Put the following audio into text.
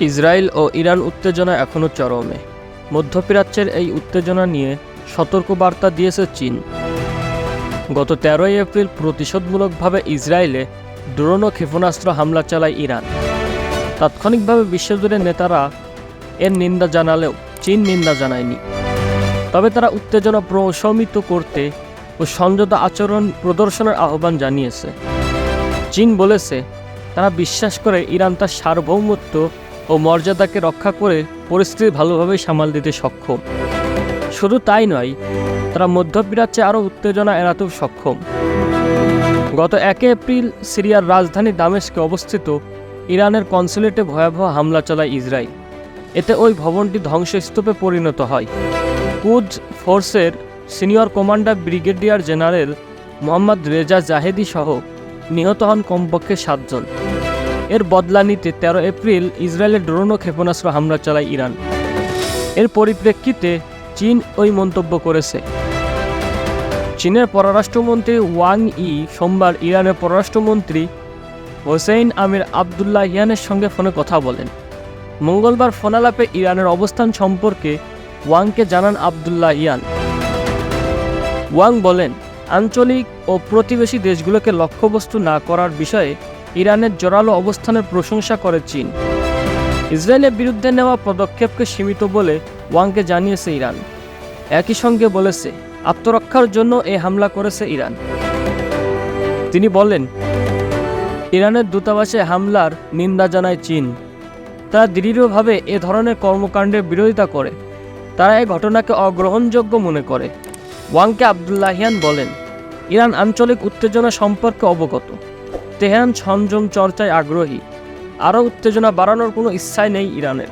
Israel ও Iran উত্তেজনা এখনও চরমে। মধ্যপ্রাচ্যের এই উত্তেজনা নিয়ে সতর্ক বার্তা দিয়েছে চীন। গত তেরোই এপ্রিল প্রতিশোধমূলকভাবে ইসরায়েলে ড্রোন ও ক্ষেপণাস্ত্র হামলা চালায় ইরান। তাৎক্ষণিকভাবে বিশ্বজুড়ে নেতারা এর নিন্দা জানালেও চীন নিন্দা জানায়নি। তবে তারা উত্তেজনা প্রশমিত করতে ও সংযত আচরণ প্রদর্শনের আহ্বান জানিয়েছে। চীন বলেছে, তারা বিশ্বাস করে ইরান তার সার্বভৌমত্ব ও মর্যাদাকে রক্ষা করে পরিস্থিতি ভালোভাবে সামাল দিতে সক্ষম। শুধু তাই নয়, তারা মধ্যপ্রাচ্যে আরও উত্তেজনা এড়াতেও সক্ষম। গত একে এপ্রিল সিরিয়ার রাজধানী দামেস্কে অবস্থিত ইরানের কনসুলেটে ভয়াবহ হামলা চালায় ইসরায়েল। এতে ওই ভবনটি ধ্বংসস্তূপে পরিণত হয়। কুজ ফোর্সের senior commander brigadier general Mohammad Reza Zahedi সহ নিহত হন কমপক্ষে সাতজন। এর বদলা নিতে তেরো এপ্রিল ইসরায়েলের ড্রোন ও ক্ষেপণাস্ত্র হামলা চালায় ইরান। এর পরিপ্রেক্ষিতে চীন ওই মন্তব্য করেছে। চীনের পররাষ্ট্রমন্ত্রী ওয়াং ই সোমবার ইরানের পররাষ্ট্রমন্ত্রী হোসেইন আমির আবদুল্লাহ ইয়ানের সঙ্গে ফোনে কথা বলেন। মঙ্গলবার ফোনালাপে ইরানের অবস্থান সম্পর্কে ওয়াংকে জানান আবদুল্লাহ ইয়ান। ওয়াং বলেন, আঞ্চলিক ও প্রতিবেশী দেশগুলোকে লক্ষ্যবস্তু না করার বিষয়ে ইরানের জোরালো অবস্থানের প্রশংসা করে চীন। ইসরায়েলের বিরুদ্ধে নেওয়া পদক্ষেপকে সীমিত বলে ওয়াংকে জানিয়েছে ইরান। একই সঙ্গে বলেছে, আত্মরক্ষার জন্য এ হামলা করেছে ইরান। তিনি বলেন, ইরানের দূতাবাসে হামলার নিন্দা জানায় চীন। তারা দৃঢ়ভাবে এ ধরনের কর্মকাণ্ডের বিরোধিতা করে। তারা এই ঘটনাকে অগ্রহণযোগ্য মনে করে। ওয়াংকে আবদুল্লাহিয়ান বলেন, ইরান আঞ্চলিক উত্তেজনা সম্পর্কে অবগত। তেহরান সংযম চর্চায় আগ্রহী। আরও উত্তেজনা বাড়ানোর কোনো ইচ্ছাই নেই ইরানের।